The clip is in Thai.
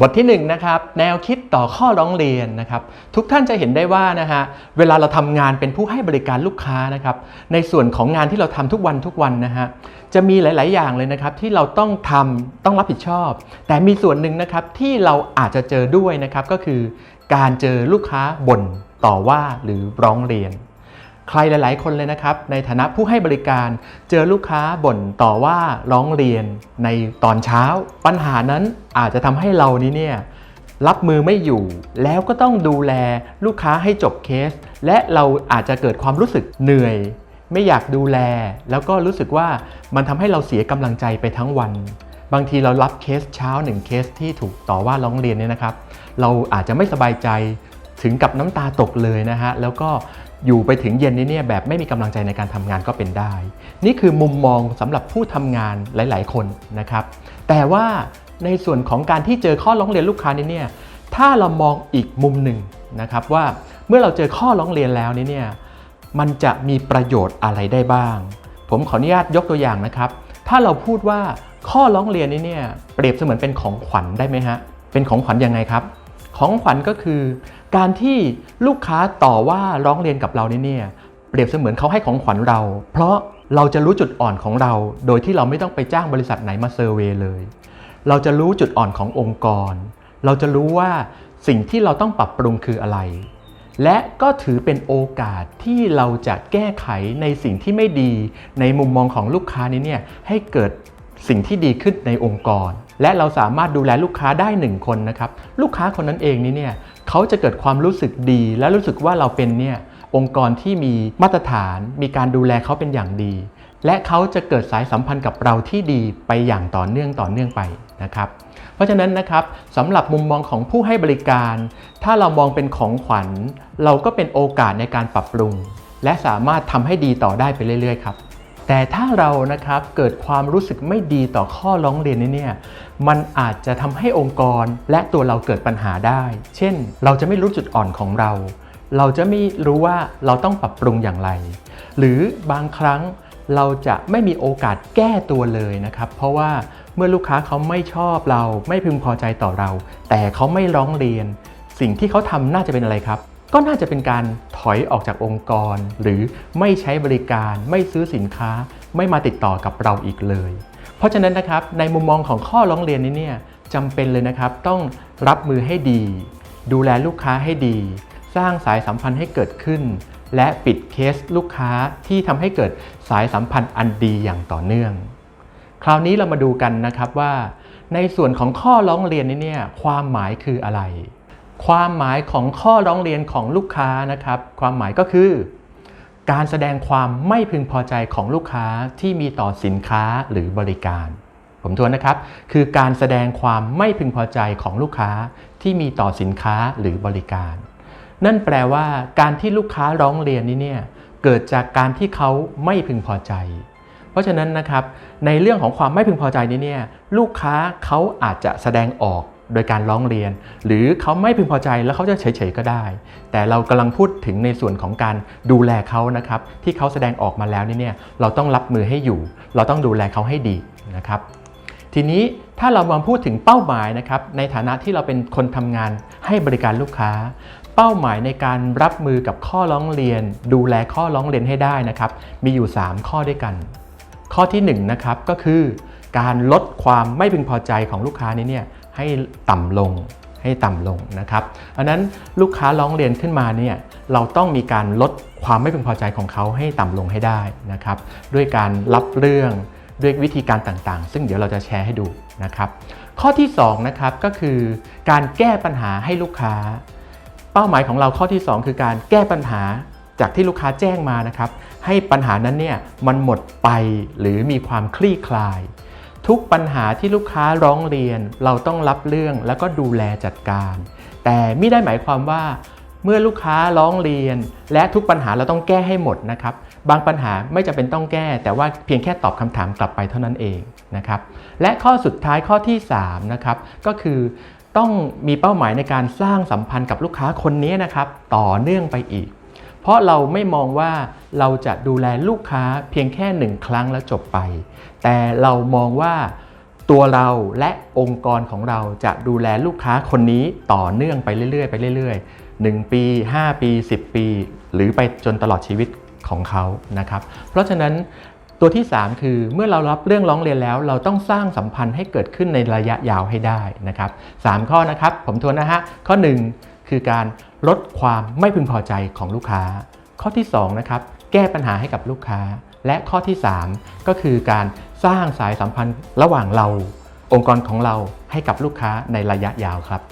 บทที่1นงนะครับแนวคิดต่อข้อร้องเรียนนะครับ ทุกท่านจะเห็นได้ว่านะฮะเวลาเราทำงานเป็นผู้ให้บริการลูกค้านะครับ ในส่วนของงานที่เราทำทุกวันทุกวันนะฮะจะมีหลาย ๆ อย่างเลยนะครับ ที่เราต้องทำต้องรับผิดชอบ แต่มีส่วนหนึ่งนะครับที่เราอาจจะเจอด้วยนะครับก็คือ การเจอลูกค้าบ่นต่อว่าหรือร้องเรียน ใครหลาย ๆ คนเลยนะครับ ในฐานะผู้ให้บริการ เจอลูกค้าบ่นต่อว่าร้องเรียนในตอนเช้า ปัญหานั้นอาจจะทำให้เรานี้เนี่ยรับมือไม่อยู่ แล้วก็ต้องดูแลลูกค้าให้จบเคส และเราอาจจะเกิดความรู้สึกเหนื่อย ไม่อยากดูแล แล้วก็รู้สึกว่ามันทำให้เราเสียกำลังใจไปทั้งวัน บางทีเรารับเคสเช้าหนึ่งเคสที่ถูกต่อว่าร้องเรียนเนี่ยนะครับ เราอาจจะไม่สบายใจ ถึงกับน้ำตาตกเลยนะฮะแล้วก็อยู่ไปถึงเย็นนี้เนี่ยแบบไม่มีกำลังใจในการทำงานก็เป็นได้ นี่คือมุมมองสำหรับผู้ทำงานหลาย ๆ คนนะครับ แต่ว่าในส่วนของการที่เจอข้อร้องเรียนลูกค้านี้เนี่ยถ้าเรามองอีกมุมหนึ่งนะครับว่าเมื่อเราเจอข้อร้องเรียนแล้วนี่เนี่ยมันจะมีประโยชน์อะไรได้บ้าง ผมขออนุญาตยกตัวอย่างนะครับ ถ้าเราพูดว่าข้อร้องเรียนนี้เนี่ยเปรียบเสมือนเป็นของขวัญได้ไหมฮะเป็นของขวัญยังไงครับ ของขวัญก็คือ การที่ลูกค้าต่อว่าร้องเรียนกับเรานี่เนี่ยเปรียบเสมือนเขาให้ของขวัญเรา เพราะเราจะรู้จุดอ่อนของเรา โดยที่เราไม่ต้องไปจ้างบริษัทไหนมาเซอร์เวยเลย เราจะรู้จุดอ่อนขององค์กร เราจะรู้ว่าสิ่งที่เราต้องปรับปรุงคืออะไร และก็ถือเป็นโอกาสที่เราจะแก้ไขในสิ่งที่ไม่ดี ในมุมมองของลูกค้านี้เนี่ยให้เกิดสิ่งที่ดีขึ้นในองค์กร และเราสามารถดูแลลูกค้าได้หนึ่งคนนะครับลูกค้าคนนั้นเองนี่เนี่ยเขาจะเกิดความรู้สึกดี และรู้สึกว่าเราเป็นเนี่ยองค์กรที่มีมาตรฐาน มีการดูแลเขาเป็นอย่างดี และเขาจะเกิดสายสัมพันธ์กับเราที่ดีไปอย่างต่อเนื่องต่อเนื่องไปนะครับเพราะฉะนั้นนะครับสำหรับมุมมองของผู้ให้บริการ ถ้าเรามองเป็นของขวัญ เราก็เป็นโอกาสในการปรับปรุง และสามารถทำให้ดีต่อได้ไปเรื่อยๆครับ แต่ถ้าเรานะครับเกิดความรู้สึกไม่ดีต่อข้อร้องเรียนนี้เนี่ยมันอาจจะทำให้องค์กรและตัวเราเกิดปัญหาได้ เช่น เราจะไม่รู้จุดอ่อนของเรา เราจะไม่รู้ว่าเราต้องปรับปรุงอย่างไร หรือบางครั้งเราจะไม่มีโอกาสแก้ตัวเลยนะครับ เพราะว่าเมื่อลูกค้าเขาไม่ชอบเราไม่พึงพอใจต่อเรา แต่เขาไม่ร้องเรียน สิ่งที่เขาทำน่าจะเป็นอะไรครับ ก็น่าจะเป็นการถอยออกจากองค์กร หรือไม่ใช้บริการ ไม่ซื้อสินค้า ไม่มาติดต่อกับเราอีกเลย เพราะฉะนั้นนะครับในมุมมองของข้อร้องเรียนนี้เนี่ยจำเป็นเลยนะครับ ต้องรับมือให้ดี ดูแลลูกค้าให้ดี สร้างสายสัมพันธ์ให้เกิดขึ้น และปิดเคสลูกค้าที่ทำให้เกิดสายสัมพันธ์อันดีอย่างต่อเนื่อง คราวนี้เรามาดูกันนะครับว่า ในส่วนของข้อร้องเรียนนี้เนี่ยความหมายคืออะไร ความหมายของข้อร้องเรียนของลูกค้านะครับ ความหมายก็คือ การแสดงความไม่พึงพอใจของลูกค้าที่มีต่อสินค้าหรือบริการ ผมทวนนะครับ คือการแสดงความไม่พึงพอใจของลูกค้าที่มีต่อสินค้าหรือบริการ นั่นแปลว่า การที่ลูกค้าร้องเรียนนี้เนี่ยเกิดจากการที่เขาไม่พึงพอใจ เพราะฉะนั้นนะครับในเรื่องของความไม่พึงพอใจนี้เนี่ยลูกค้าเขาอาจจะแสดงออก โดยการร้องเรียน หรือเขาไม่พึงพอใจแล้วเขาจะเฉยๆก็ได้ แต่เรากำลังพูดถึงในส่วนของการดูแลเขานะครับที่เขาแสดงออกมาแล้วนี่เนี่ยเราต้องรับมือให้อยู่ เราต้องดูแลเขาให้ดีนะครับทีนี้ถ้าเรามาพูดถึงเป้าหมายนะครับในฐานะที่เราเป็นคนทำงานให้บริการลูกค้า เป้าหมายในการรับมือกับข้อร้องเรียน ดูแลข้อร้องเรียนให้ได้นะครับมีอยู่ 3 ข้อด้วยกัน ข้อที่1นงนะครับก็คือการลดความไม่พึงพอใจของลูกค้านี้เนี่ย ให้ต่ำลงให้ต่ำลงนะครับเพราะนั้นลูกค้าร้องเรียนขึ้นมาเนี่ยเราต้องมีการลดความไม่พึงพอใจของเขาให้ต่ำลงให้ได้นะครับ ด้วยการรับเรื่องด้วยวิธีการต่างๆ ซึ่งเดี๋ยวเราจะแชร์ให้ดูนะครับ ข้อที่2นะครับก็คือการแก้ปัญหาให้ลูกค้า เป้าหมายของเราข้อที่ 2 คือการแก้ปัญหาจากที่ลูกค้าแจ้งมานะครับ ให้ปัญหานั้นเนี่ยมันหมดไปหรือมีความคลี่คลาย ทุกปัญหาที่ลูกค้าร้องเรียน เราต้องรับเรื่องแล้วก็ดูแลจัดการ แต่ไม่ได้หมายความว่า เมื่อลูกค้าร้องเรียน และทุกปัญหาเราต้องแก้ให้หมดนะครับ บางปัญหาไม่จำเป็นต้องแก้ แต่ว่าเพียงแค่ตอบคำถามกลับไปเท่านั้นเองนะครับและข้อสุดท้ายข้อที่3นะครับก็คือต้องมีเป้าหมายในการสร้างสัมพันธ์กับลูกค้าคนนี้นะครับต่อเนื่องไปอีก ราะเราไม่มองว่าเราจะดูแลลูกค้าเพียงแค่หนึ่งครั้งแล้วจบไป แต่เรามองว่าตัวเราและองค์กรของเราจะดูแลลูกค้าคนนี้ต่อเนื่องไปเรื่อยๆไปเรื่อยๆ 1 ปี 5 ปี 10 ปี หรือไปจนตลอดชีวิตของเขานะครับ เพราะฉะนั้นตัวที่ 3 คือเมื่อเรารับเรื่องร้องเรียนแล้ว เราต้องสร้างสัมพันธ์ให้เกิดขึ้นในระยะยาวให้ได้นะครับสามข้อนะครับ ผมทวนนะฮะข้อ 1 คือการ ลดความไม่พึงพอใจของลูกค้า ข้อที่2นะครับแก้ปัญหาให้กับลูกค้า และข้อที่ 3 ก็คือการสร้างสายสัมพันธ์ระหว่างเรา องค์กรของเราให้กับลูกค้าในระยะยาวครับ